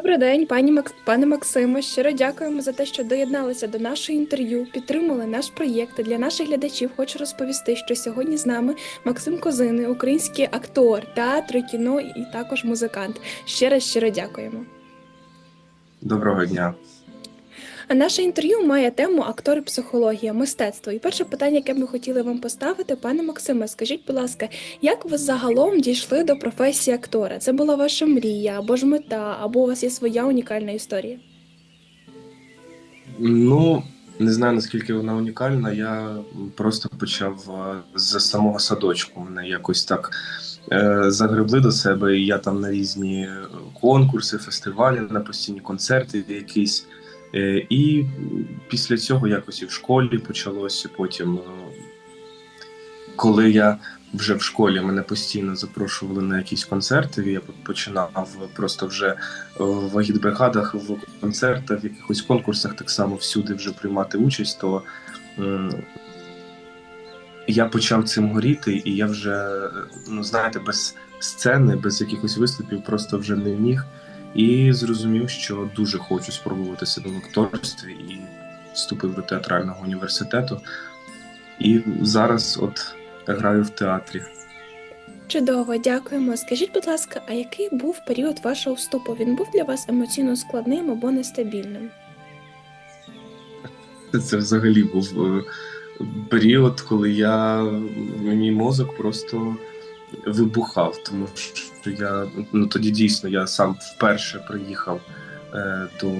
Добрий день, пані Макс... пане Максиме. Щиро дякуємо за те, що доєдналися до нашого інтерв'ю, підтримали наш проєкт. Для наших глядачів хочу розповісти, що сьогодні з нами Максим Козини, український актор, театру, кіно і також музикант. Ще раз щиро дякуємо. Доброго дня. Наше інтерв'ю має тему актори психологія, мистецтво. І перше питання, яке ми хотіли вам поставити, пане Максиме, скажіть, будь ласка, як ви загалом дійшли до професії актора? Це була ваша мрія або ж мета, або у вас є своя унікальна історія? Ну, не знаю наскільки вона унікальна. Я просто почав е, з самого садочку. Мене якось так е, загребли до себе, і я там на різні конкурси, фестивалі, на постійні концерти якісь. Е, і після цього якось і в школі почалося. Потім, е, коли я вже в школі мене постійно запрошували на якісь концерти, я починав просто вже в агітбригадах, в концертах, в якихось конкурсах так само всюди вже приймати участь, то я почав цим горіти, і я вже, ну знаєте, без сцени, без якихось виступів просто вже не міг. І зрозумів, що дуже хочу спробувати себе в акторстві і вступив до театрального університету. І зараз от граю в театрі. Чудово, дякуємо. Скажіть, будь ласка, а який був період вашого вступу? Він був для вас емоційно складним або нестабільним? Це взагалі був е, період, коли я мій мозок просто вибухав, тому що я ну тоді дійсно я сам вперше приїхав е, до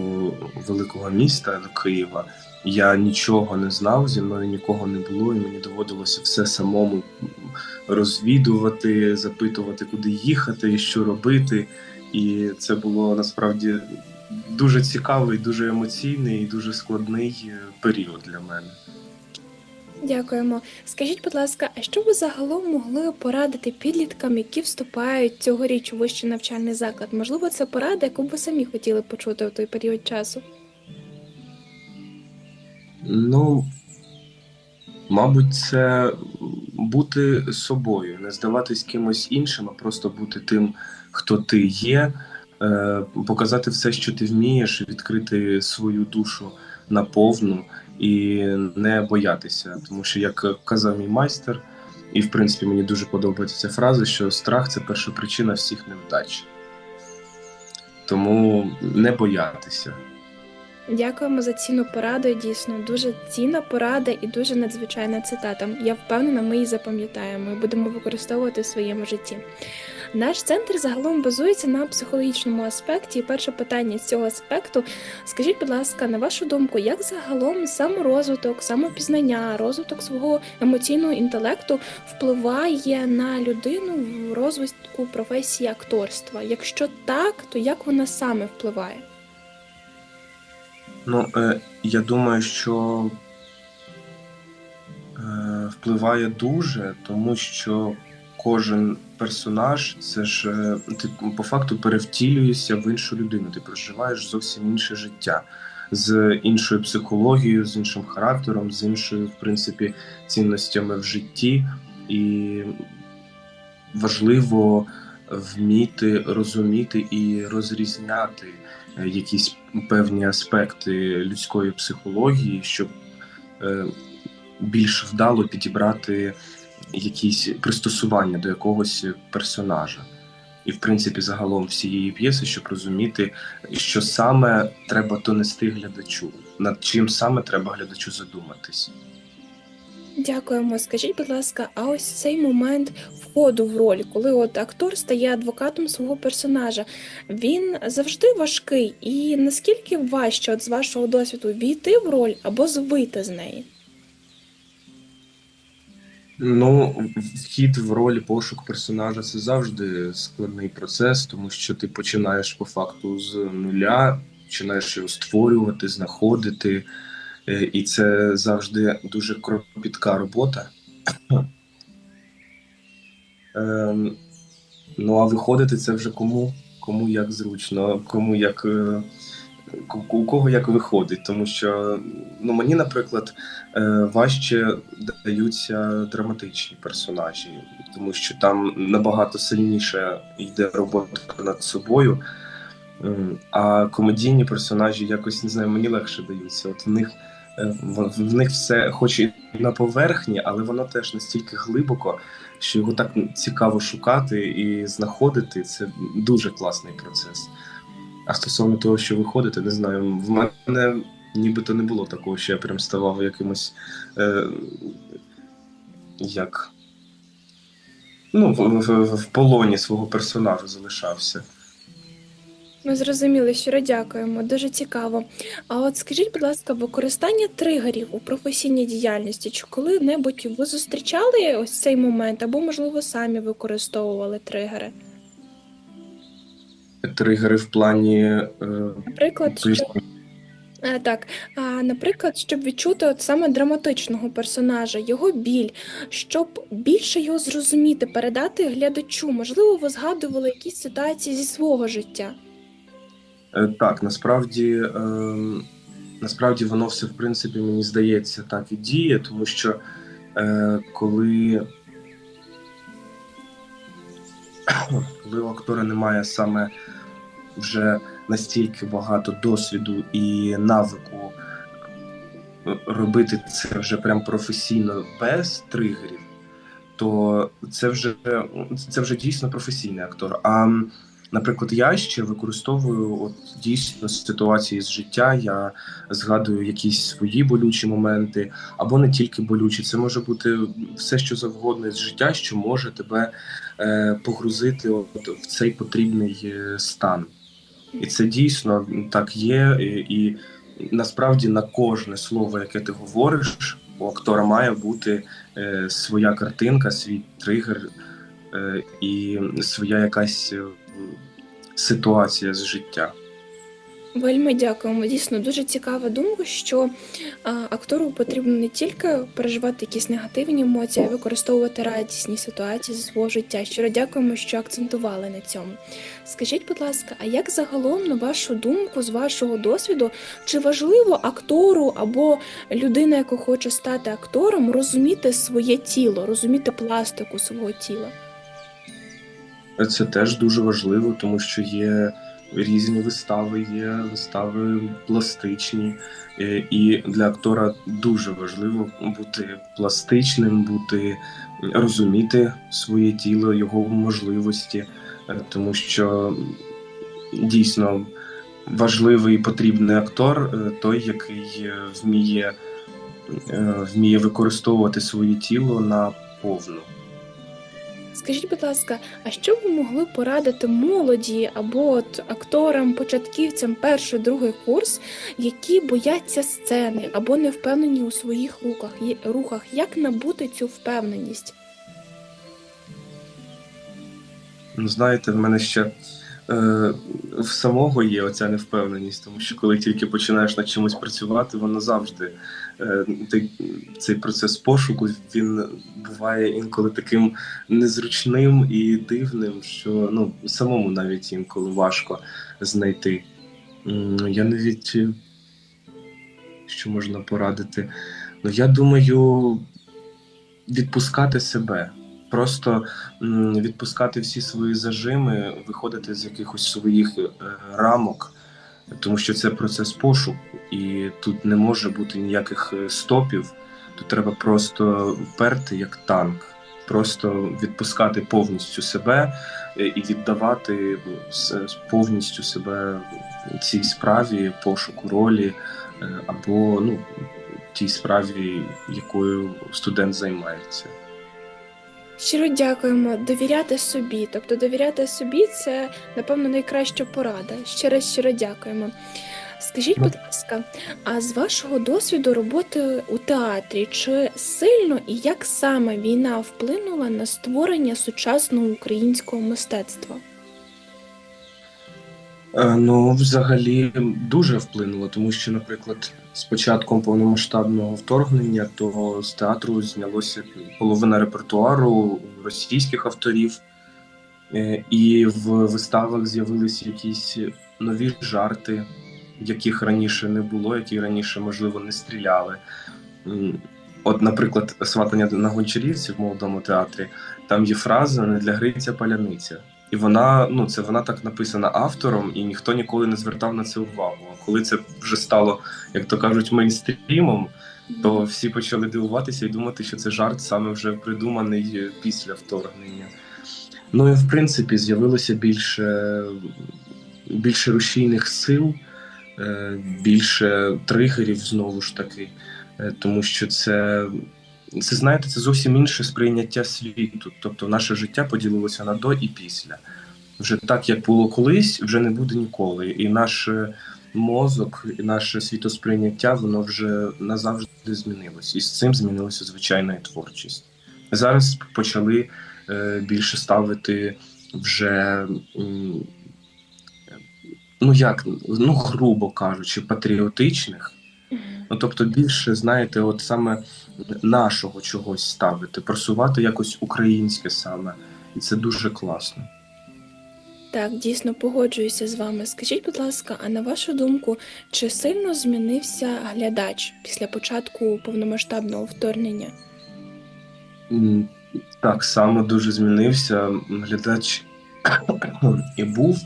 великого міста, до Києва. Я нічого не знав, зі мною нікого не було, і мені доводилося все самому розвідувати, запитувати, куди їхати, що робити. І це було насправді дуже цікавий, дуже емоційний і дуже складний е, період для мене. Дякуємо. Скажіть, будь ласка, а що ви загалом могли порадити підліткам, які вступають цьогоріч у вищий навчальний заклад? Можливо, це порада, яку б ви самі хотіли почути в той період часу? Ну, мабуть, це бути собою, не здаватись кимось іншим, а просто бути тим, хто ти є, е, показати все, що ти вмієш, відкрити свою душу наповну і не боятися. Тому що, як казав мій майстер, і в принципі мені дуже подобається ця фраза, що страх це перша причина всіх невдач. Тому не боятися. Дякуємо за цінну пораду. Дійсно, дуже цінна порада і дуже надзвичайна цитата. Я впевнена, ми її запам'ятаємо і будемо використовувати в своєму житті. Наш центр загалом базується на психологічному аспекті. І перше питання з цього аспекту: скажіть, будь ласка, на вашу думку, як загалом саморозвиток, самопізнання, розвиток свого емоційного інтелекту впливає на людину в розвитку професії акторства? Якщо так, то як вона саме впливає? Ну, е, я думаю, що е, впливає дуже, тому що кожен персонаж це ж е, ти по факту перевтілюєшся в іншу людину. Ти проживаєш зовсім інше життя з іншою психологією, з іншим характером, з іншою, в принципі, цінностями в житті, і важливо вміти розуміти і розрізняти е, якісь певні аспекти людської психології, щоб е, більш вдало підібрати якісь пристосування до якогось персонажа. І, в принципі, загалом всієї п'єси, щоб розуміти, що саме треба донести глядачу, над чим саме треба глядачу задуматись. Дякуємо. Скажіть, будь ласка, а ось цей момент входу в роль, коли от актор стає адвокатом свого персонажа, він завжди важкий. І наскільки важче, от з вашого досвіду, війти в роль або вийти з неї? Ну, вхід в роль пошук персонажа це завжди складний процес, тому що ти починаєш по факту з нуля, починаєш його створювати, знаходити, е, і це завжди дуже кропітка робота. Ем, Ну, а виходити це вже кому, кому як зручно, кому як. е, у кого як виходить, тому що ну мені, наприклад, е, важче даються драматичні персонажі, тому що там набагато сильніше йде робота над собою. А комедійні персонажі якось не знаю, мені легше даються. От в них е, в, них все, хоч і на поверхні, але воно теж настільки глибоко, що його так цікаво шукати і знаходити. Це дуже класний процес. А стосовно того, що виходити, не знаю, в мене нібито не було такого, що я прям ставав якимось е, як. Ну, в, в, в полоні свого персонажа залишався. Ми зрозуміли, щиро дякуємо, дуже цікаво. А от скажіть, будь ласка, використання тригерів у професійній діяльності, чи коли-небудь ви зустрічали ось цей момент, або, можливо, самі використовували тригери? Тригери в плані. Е, Наприклад, що. Е, Так, а, наприклад, щоб відчути от саме драматичного персонажа, його біль, щоб більше його зрозуміти, передати глядачу. Можливо, ви згадували якісь ситуації зі свого життя. Е, Так, насправді, е, насправді воно все, в принципі, мені здається, так і діє, тому що е, коли, коли у актора немає саме вже настільки багато досвіду і навику робити це вже прям професійно без тригерів, то це вже, це вже дійсно професійний актор. А Наприклад, я ще використовую от дійсно ситуації з життя. Я згадую якісь свої болючі моменти, або не тільки болючі. Це може бути все, що завгодно з життя, що може тебе е, погрузити от в цей потрібний е, стан. І це дійсно так є. І, і насправді на кожне слово, яке ти говориш, у актора має бути е, своя картинка, свій тригер е, і своя якась е, ситуація з життя. Вельми дякуємо. Дійсно, дуже цікава думка, що а, актору потрібно не тільки переживати якісь негативні емоції, а й використовувати радісні ситуації зі свого життя. Щиро дякуємо, що акцентували на цьому. Скажіть, будь ласка, а як загалом, на вашу думку, з вашого досвіду, чи важливо актору або людина, яка хоче стати актором, розуміти своє тіло, розуміти пластику свого тіла? Це теж дуже важливо, тому що є різні вистави, є вистави пластичні, Е, і для актора дуже важливо бути пластичним, бути розуміти своє тіло, його можливості, е, тому що дійсно важливий і потрібний актор е, той, який вміє, вміє використовувати своє тіло на повну. Скажіть, будь ласка, а що ви могли порадити молоді або от акторам, початківцям перший, другий курс, які бояться сцени або не впевнені у своїх руках, рухах? Як набути цю впевненість? Ну, знаєте, в мене ще в самого є оця невпевненість, тому що коли тільки починаєш над чимось працювати, воно завжди е, цей процес пошуку він буває інколи таким незручним і дивним, що ну самому навіть інколи важко знайти. Я навіть е, що можна порадити. Ну я думаю, відпускати себе. Просто відпускати всі свої зажими, виходити з якихось своїх е, рамок, тому що це процес пошуку, і тут не може бути ніяких е, стопів. Тут треба просто вперти як танк, просто відпускати повністю себе е, і віддавати повністю себе цій справі пошуку ролі або ну, тій справі, якою студент займається. Щиро дякуємо. Довіряти собі. Тобто довіряти собі це, напевно, найкраща порада. Ще раз щиро дякуємо. Скажіть, Ну. будь ласка, а з вашого досвіду роботи у театрі, чи сильно і як саме війна вплинула на створення сучасного українського мистецтва? Е, Ну, взагалі дуже вплинуло, тому що, наприклад, з початком повномасштабного вторгнення, то з театру знялося половина репертуару російських авторів, Е, і в виставах з'явилися якісь нові жарти, яких раніше не було, які раніше, можливо, не стріляли. От, наприклад, сватання на гончарівці в молодому театрі, там є фраза не для Гриця паляниця. І вона, ну, це вона так написана автором, і ніхто ніколи не звертав на це увагу. А коли це вже стало, як то кажуть, мейнстрімом, то всі почали дивуватися і думати, що це жарт саме вже придуманий після вторгнення. Ну і в принципі з'явилося більше, більше рушійних сил, е, більше тригерів знову ж таки, Е, тому що це, це знаєте, це зовсім інше сприйняття світу. Тобто наше життя поділилося на до і після. Вже так, як було колись, вже не буде ніколи. І наш е, мозок, і наше світосприйняття, воно вже назавжди змінилось. І з цим змінилася звичайна творчість. Зараз почали е, більше ставити вже, ну як, ну грубо кажучи, патріотичних. Ну, тобто більше, знаєте, от саме нашого чогось ставити, просувати якось українське саме. І це дуже класно. Так, дійсно погоджуюся з вами. Скажіть, будь ласка, а на вашу думку, чи сильно змінився глядач після початку повномасштабного вторгнення? Так само дуже змінився. Глядач і був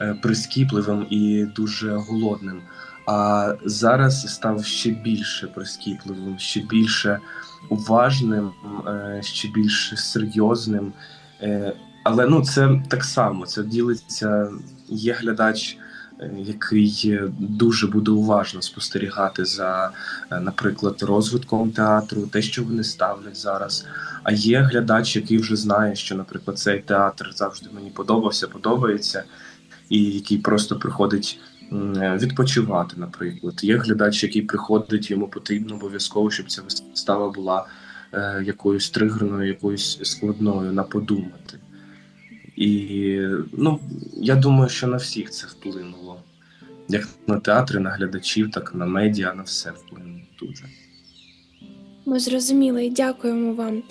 е, прискіпливим і дуже голодним. А зараз став ще більше прискіпливим, ще більше уважним, е, ще більше серйозним. Е, Але ну це так само. Це ділиться. Є глядач, е, який дуже буде уважно спостерігати за, наприклад, розвитком театру, те, що вони ставлять зараз. А є глядач, який вже знає, що, наприклад, цей театр завжди мені подобався, подобається, і який просто приходить відпочивати, наприклад. Є глядач, який приходить, йому потрібно обов'язково, щоб ця вистава була е, якоюсь тригерною, якоюсь складною на подумати. І ну, я думаю, що на всіх це вплинуло. Як на театри, на глядачів, так і на медіа, на все вплинуло дуже. Ми зрозуміли, дякуємо вам.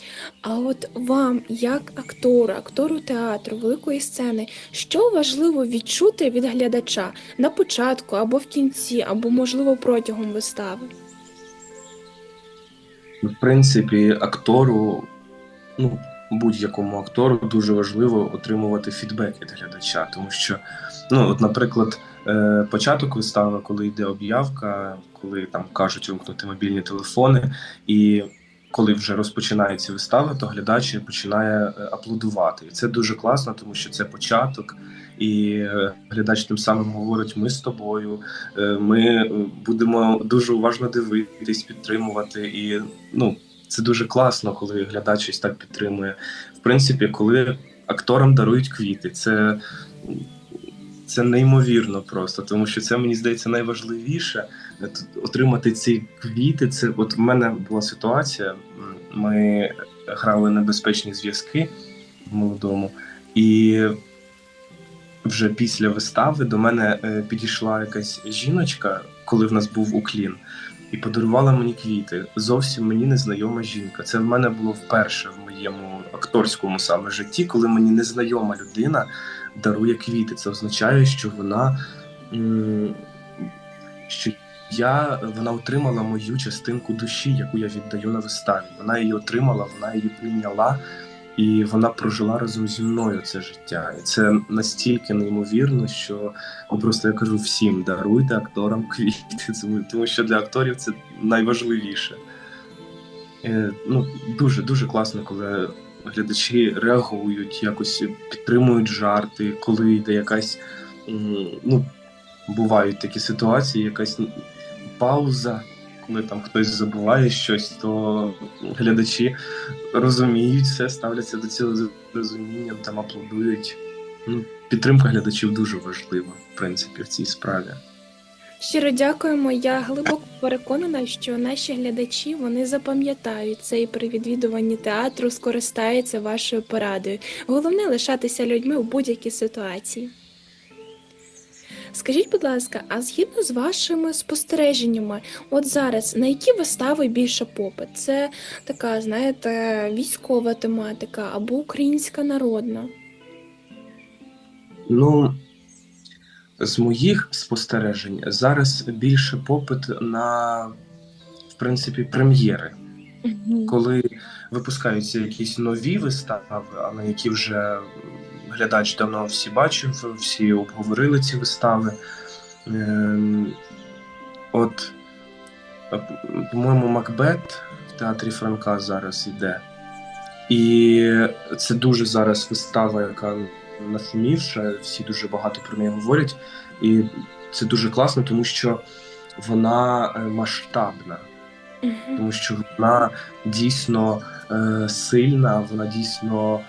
А от вам, як актору, актору театру, великої сцени, що важливо відчути від глядача на початку або в кінці, або, можливо, протягом вистави? В принципі, актору, ну, будь-якому актору дуже важливо отримувати фідбек від глядача, тому що, ну, от, наприклад, е, початок вистави, коли йде об'явка, коли там кажуть вимкнути мобільні телефони, і коли вже розпочинається вистава, то глядач починає е, аплодувати. І це дуже класно, тому що це початок. І е, глядач тим самим говорить: ми з тобою, е, ми будемо дуже уважно дивитись, підтримувати. І ну, це дуже класно, коли глядач ось так підтримує. В принципі, коли акторам дарують квіти, це, це неймовірно просто, тому що це мені здається найважливіше. Отримати ці квіти. Це от в мене була ситуація. Ми грали небезпечні зв'язки в молодому, і вже після вистави до мене е, підійшла якась жіночка, коли в нас був уклін, і подарувала мені квіти. Зовсім мені незнайома жінка. Це в мене було вперше в моєму акторському саме житті, коли мені незнайома людина дарує квіти. Це означає, що вона що я вона отримала мою частинку душі, яку я віддаю на виставі. Вона її отримала, вона її прийняла. І вона прожила разом зі мною це життя. І це настільки неймовірно, що ну, просто я кажу всім: даруйте акторам квіти, тому- тому що для акторів це найважливіше. Е, ну, дуже дуже класно, коли глядачі реагують, якось підтримують жарти, коли йде якась. Ну, бувають такі ситуації, якась пауза, коли там хтось забуває щось, то глядачі розуміють все, ставляться до цього з розумінням, там аплодують. Ну, підтримка глядачів дуже важлива, в принципі, в цій справі. Щиро дякуємо. Я глибоко переконана, що наші глядачі вони запам'ятають це і при відвідуванні театру скористаються вашою порадою. Головне лишатися людьми у будь-якій ситуації. Скажіть, будь ласка, а згідно з вашими спостереженнями, от зараз на які вистави більше попит? Це така, знаєте, військова тематика або українська народна? Ну, з моїх спостережень зараз більше попит на, в принципі, прем'єри. коли випускаються якісь нові вистави, а на які вже глядач давно всі бачив, всі обговорили ці вистави. Ем, От, по-моєму, Макбет в театрі Франка зараз йде. І це дуже зараз вистава, яка нашумівша, всі дуже багато про неї говорять. І це дуже класно, тому що вона е, масштабна, тому що вона дійсно е, сильна, вона дійсно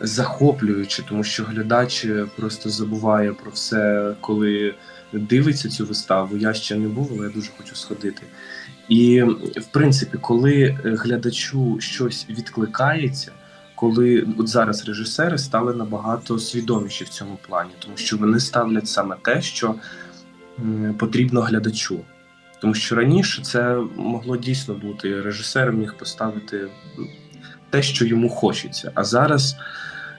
м, захоплююча, тому що глядач просто забуває про все, коли дивиться цю виставу. Я ще не був, але я дуже хочу сходити. І в принципі, коли глядачу щось відкликається, коли от зараз режисери стали набагато свідоміші в цьому плані, тому що вони ставлять саме те, що потрібно глядачу. Тому що раніше це могло дійсно бути. Режисер міг поставити те, що йому хочеться. А зараз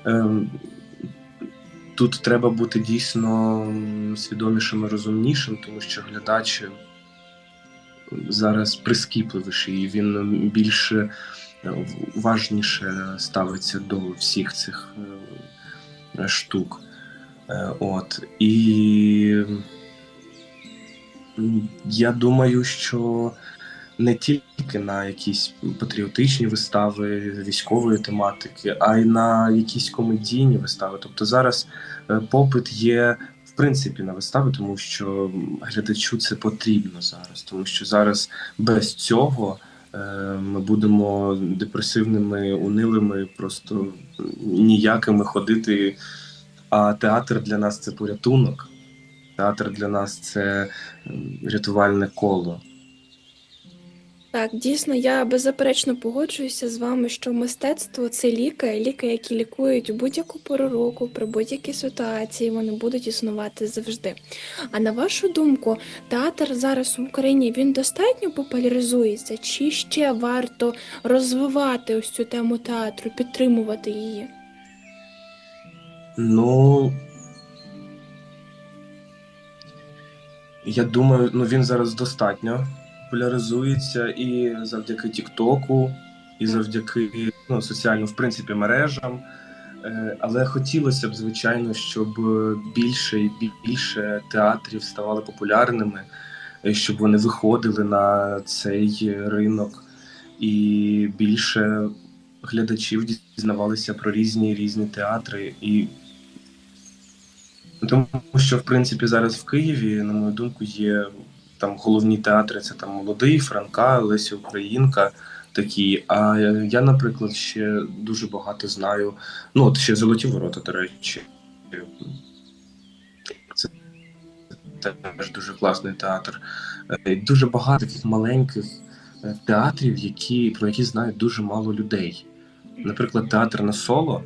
ем, тут треба бути дійсно свідомішим і розумнішим, тому що глядач зараз прискіпливіший, і він більше е, уважніше ставиться до всіх цих е, штук. Е, От. І я думаю, що не тільки на якісь патріотичні вистави військової тематики, а й на якісь комедійні вистави. Тобто зараз е, попит є в принципі на вистави, тому що глядачу це потрібно зараз, тому що зараз без цього е, ми будемо депресивними, унилими, просто ніякими ходити. А театр для нас це порятунок. Театр для нас це рятувальне коло. Так, дійсно, я беззаперечно погоджуюся з вами, що мистецтво це ліки, ліки, які лікують будь-яку пору року, при будь-якій ситуації, вони будуть існувати завжди. А на вашу думку, театр зараз в Україні він достатньо популяризується, чи ще варто розвивати ось цю тему театру, підтримувати її? Ну. Я думаю, ну він зараз достатньо популяризується і завдяки Тіктоку, і завдяки ну, соціальним, в принципі, мережам. Е, Але хотілося б, звичайно, щоб більше і більше театрів ставали популярними, е, щоб вони виходили на цей ринок, і більше глядачів дізнавалися про різні різні театри. І тому що, в принципі, зараз в Києві, на мою думку, є там головні театри, це там молодий, Франка, Леся Українка. Такі, а я, наприклад, ще дуже багато знаю. Ну, от ще золоті ворота, до речі. Це теж дуже класний театр. Е, Дуже багато таких маленьких е, театрів, які, про які знають дуже мало людей. Наприклад, театр на соло.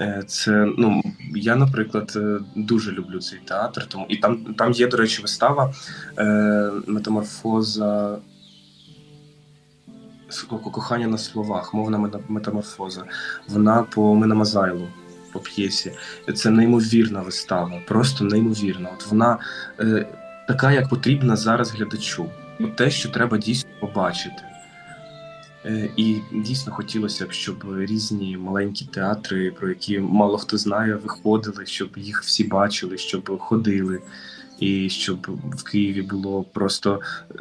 Е, Це ну я, наприклад, е, дуже люблю цей театр. Тому і там, там є, до речі, вистава е, метаморфоза кохання на словах, мовна мета- метаморфоза. Вона по Мина Мазайлу, по п'єсі. Це неймовірна вистава, просто неймовірна. От вона е, така, як потрібна зараз глядачу. От те, що треба дійсно побачити. Е, І дійсно хотілося б, щоб різні маленькі театри, про які мало хто знає, виходили, щоб їх всі бачили, щоб ходили, і щоб в Києві було просто е,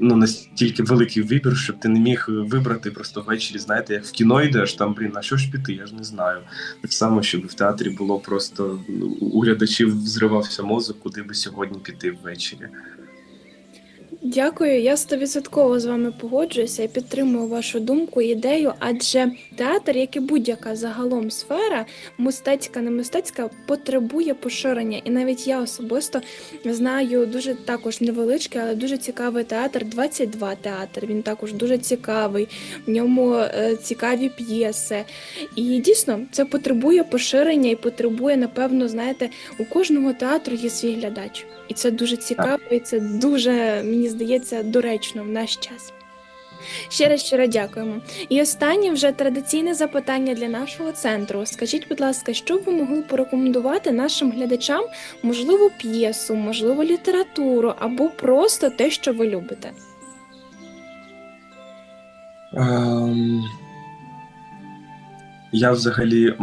ну, настільки великий вибір, щоб ти не міг вибрати просто ввечері, знаєте, як в кіно йдеш, там, блін, на що ж піти, я ж не знаю. Так само, щоб в театрі було просто ну, у глядачів взривався мозок, куди би сьогодні піти ввечері. Дякую, я стовідсотково з вами погоджуюся і підтримую вашу думку, ідею, адже театр, як і будь-яка загалом сфера, мистецька, не мистецька, потребує поширення. І навіть я особисто знаю дуже також невеличкий, але дуже цікавий театр. 22 театр. Він також дуже цікавий. В ньому е, цікаві п'єси. І дійсно це потребує поширення і потребує, напевно, знаєте, у кожного театру є свій глядач. І це дуже цікаво, і це дуже, мені здається, доречно в наш час. Ще раз щиро дякуємо. І останнє вже традиційне запитання для нашого центру. Скажіть, будь ласка, що б ви могли порекомендувати нашим глядачам, можливо, п'єсу, можливо, літературу або просто те, що ви любите? Ем, Я взагалі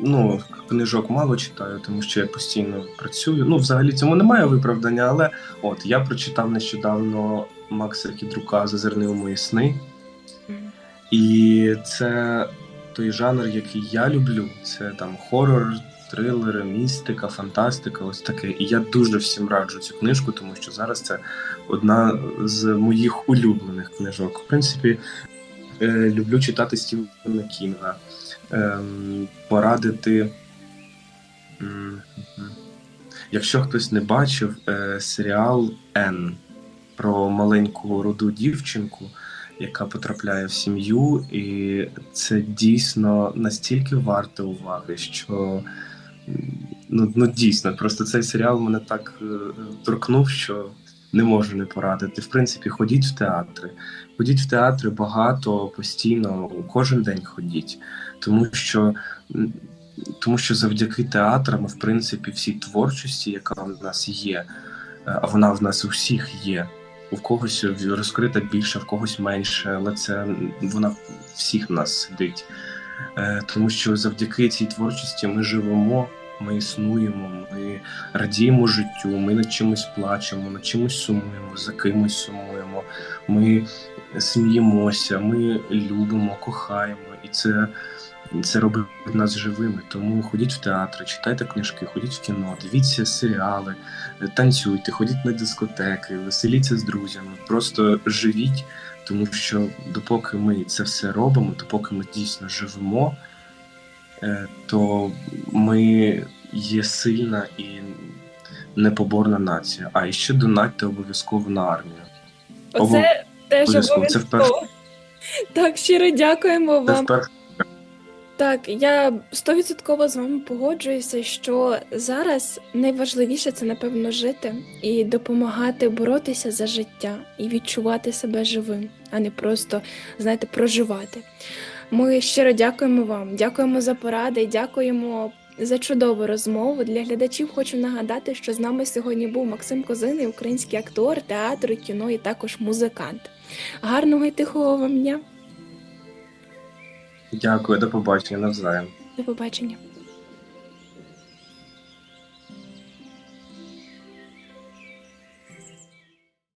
ну, книжок мало читаю, тому що я постійно працюю. Ну, взагалі цьому немає виправдання, але от я прочитав нещодавно Макса Кідрука Зазирни у мої сни. І це той жанр, який я люблю. Це там хорор, трилери, містика, фантастика, ось таке. І я дуже всім раджу цю книжку, тому що зараз це одна з моїх улюблених книжок. В принципі, люблю читати Стівена Кінга, ем, порадити. Якщо хтось не бачив е, серіал Н про маленьку руду дівчинку, яка потрапляє в сім'ю, і це дійсно настільки варте уваги, що ну, ну дійсно, просто цей серіал мене так е, торкнув, що не можу не порадити. В принципі, ходіть в театри. Ходіть в театри багато, постійно, кожен день ходіть, тому що. Тому що завдяки театрам, в принципі, всій творчості, яка в нас є, е, а вона в нас у всіх є, у когось розкрита більше, в когось менше, але це вона всіх в нас сидить. Е, Тому що завдяки цій творчості ми живемо, ми існуємо, ми радіємо життю, ми над чимось плачемо, над чимось сумуємо, за кимось сумуємо, ми сміємося, ми любимо, кохаємо, і це. Це робить нас живими. Тому ходіть в театри, читайте книжки, ходіть в кіно, дивіться серіали, танцюйте, ходіть на дискотеки, веселіться з друзями, просто живіть, тому що допоки ми це все робимо, допоки ми дійсно живемо, то ми є сильна і непоборна нація. А ще донатьте обов'язково на армію. Оце теж обов'язково. Це обов'язково. Так, щиро дякуємо Це вам. вперше. Так, я стовідсотково з вами погоджуюся, що зараз найважливіше це напевно жити і допомагати боротися за життя і відчувати себе живим, а не просто, знаєте, проживати. Ми щиро дякуємо вам, дякуємо за поради, дякуємо за чудову розмову. Для глядачів хочу нагадати, що з нами сьогодні був Максим Козиний, український актор, театру, кіно і також музикант. Гарного і тихого вам дня. Дякую, до побачення навзаєм. До побачення.